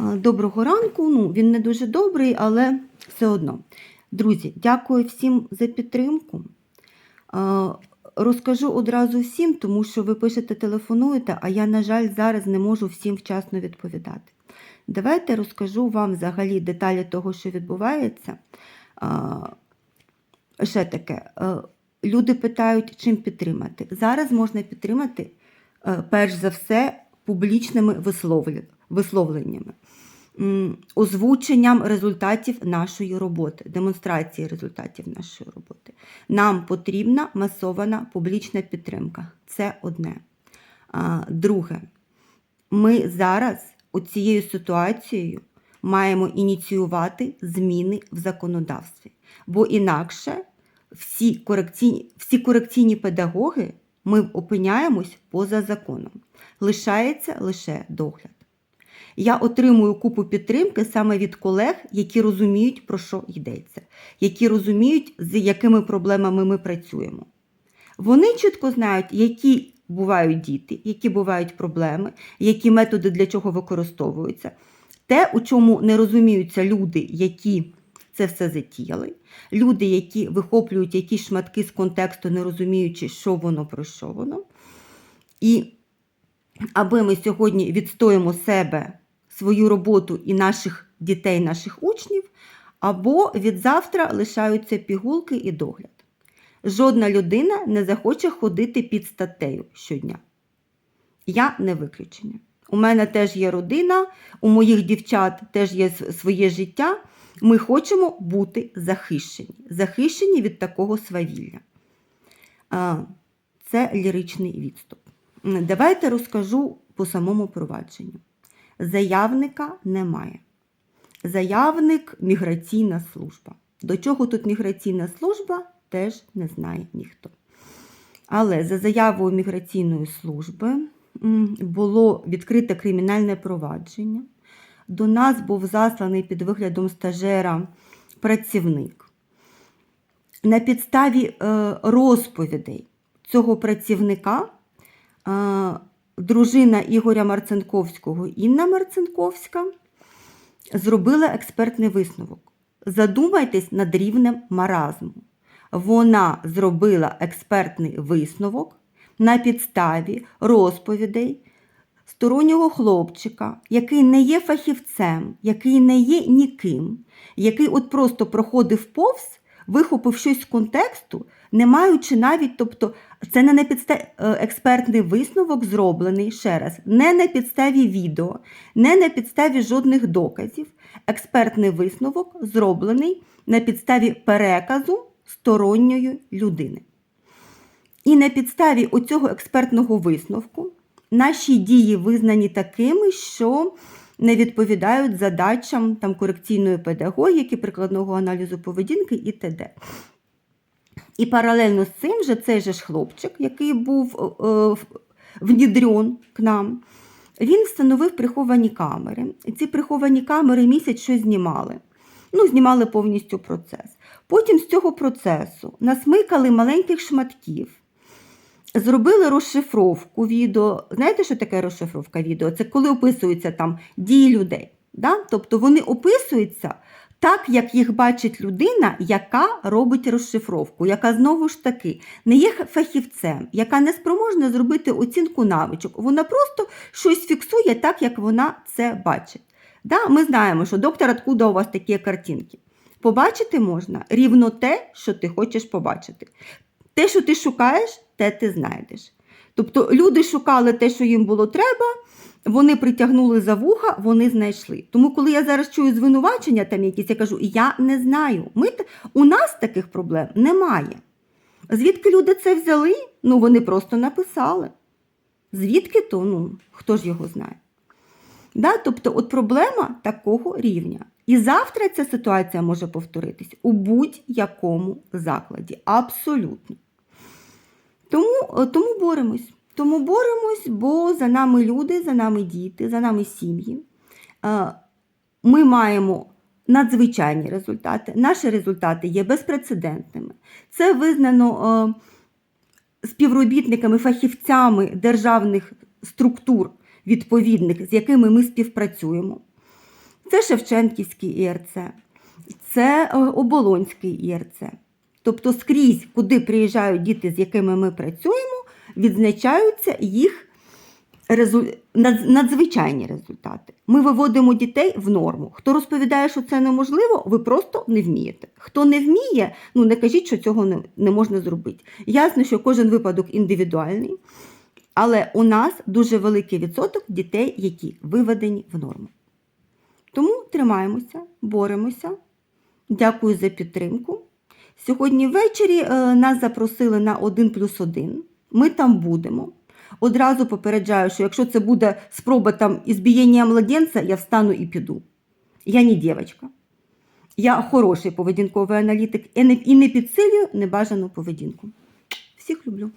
Доброго ранку. Ну, він не дуже добрий, але все одно. Друзі, дякую всім за підтримку. Розкажу одразу всім, тому що ви пишете, телефонуєте, а я, на жаль, зараз не можу всім вчасно відповідати. Давайте розкажу вам взагалі деталі того, що відбувається. Ще таке. Люди питають, чим підтримати. Зараз можна підтримати, перш за все, публічними висловлю- висловленнями, озвученням результатів нашої роботи, демонстрації результатів нашої роботи. Нам потрібна масована публічна підтримка. Це одне. Друге, ми зараз цією ситуацією маємо ініціювати зміни в законодавстві, бо інакше всі корекційні, всі корекційні педагоги ми опиняємось поза законом. Лишається лише догляд. Я отримую купу підтримки саме від колег, які розуміють, про що йдеться, які розуміють, з якими проблемами ми працюємо. Вони чітко знають, які бувають діти, які бувають проблеми, які методи для чого використовуються. Те, у чому не розуміються люди, які це все затіяли, люди, які вихоплюють якісь шматки з контексту, не розуміючи, що воно про що воно. І аби ми сьогодні відстоїмо себе, свою роботу і наших дітей, наших учнів, або від завтра лишаються пігулки і догляд. Жодна людина не захоче ходити під статтею щодня. Я не виключення. У мене теж є родина, у моїх дівчат теж є своє життя. Ми хочемо бути захищені, захищені від такого свавілля. Це ліричний відступ. Давайте розкажу по самому провадженню. Заявника немає. Заявник міграційна служба. До чого тут міграційна служба, теж не знає ніхто. Але за заявою міграційної служби було відкрите кримінальне провадження. До нас був засланий під виглядом стажера працівник. На підставі е, розповідей цього працівника дружина Ігоря Марцинковського Інна Марцинковська зробила експертний висновок. Задумайтесь над рівнем маразму. Вона зробила експертний висновок на підставі розповідей стороннього хлопчика, який не є фахівцем, який не є ніким, який от просто проходив повз, вихопив щось з контексту, не маючи навіть, тобто, це не на підставі експертний висновок зроблений ще раз, не на підставі відео, не на підставі жодних доказів. Експертний висновок зроблений на підставі переказу сторонньої людини. І на підставі оцього експертного висновку наші дії визнані такими, що не відповідають задачам там, корекційної педагогіки, прикладного аналізу поведінки і т.д. І паралельно з цим же цей же ж хлопчик, який був е, внідрен к нам, він встановив приховані камери. І ці приховані камери місяць щось знімали. Ну, знімали повністю процес. Потім з цього процесу насмикали маленьких шматків, зробили розшифровку відео. Знаєте, що таке розшифровка відео? Це коли описуються там дії людей. Да? Тобто вони описуються так, як їх бачить людина, яка робить розшифровку, яка знову ж таки не є фахівцем, яка не спроможна зробити оцінку навичок. Вона просто щось фіксує так, як вона це бачить. Да? Ми знаємо, що доктор, откуда у вас такі картинки? Побачити можна рівно те, що ти хочеш побачити. Те, що ти шукаєш, те ти знайдеш. Тобто люди шукали те, що їм було треба, вони притягнули за вуха, вони знайшли. Тому, коли я зараз чую звинувачення, там якісь, я кажу, я не знаю. Ми, у нас таких проблем немає. Звідки люди це взяли? Ну, вони просто написали. Звідки то, ну, хто ж його знає? Да? Тобто, от проблема такого рівня. І завтра ця ситуація може повторитись у будь-якому закладі. Абсолютно. Тому, е, тому боремось. Тому боремось, бо за нами люди, за нами діти, за нами сім'ї. Е, Ми маємо надзвичайні результати. Наші результати є безпрецедентними. Це визнано е, співробітниками, фахівцями державних структур відповідних, з якими ми співпрацюємо. Це Шевченківський ІРЦ, це е, Оболонський ІРЦ. Тобто скрізь, куди приїжджають діти, з якими ми працюємо, відзначаються їх резу- надзвичайні результати. Ми виводимо дітей в норму. Хто розповідає, що це неможливо, ви просто не вмієте. Хто не вміє, ну не кажіть, що цього не, не можна зробити. Ясно, що кожен випадок індивідуальний, але у нас дуже великий відсоток дітей, які виведені в норму. Тому тримаємося, боремося. Дякую за підтримку. Сьогодні ввечері е, нас запросили на 1 плюс 1. Ми там будемо. Одразу попереджаю, що якщо це буде спроба там ізбієння младенця, я встану і піду. Я не дівчинка. Я хороший поведінковий аналітик і не підсилюю небажану поведінку. Всіх люблю.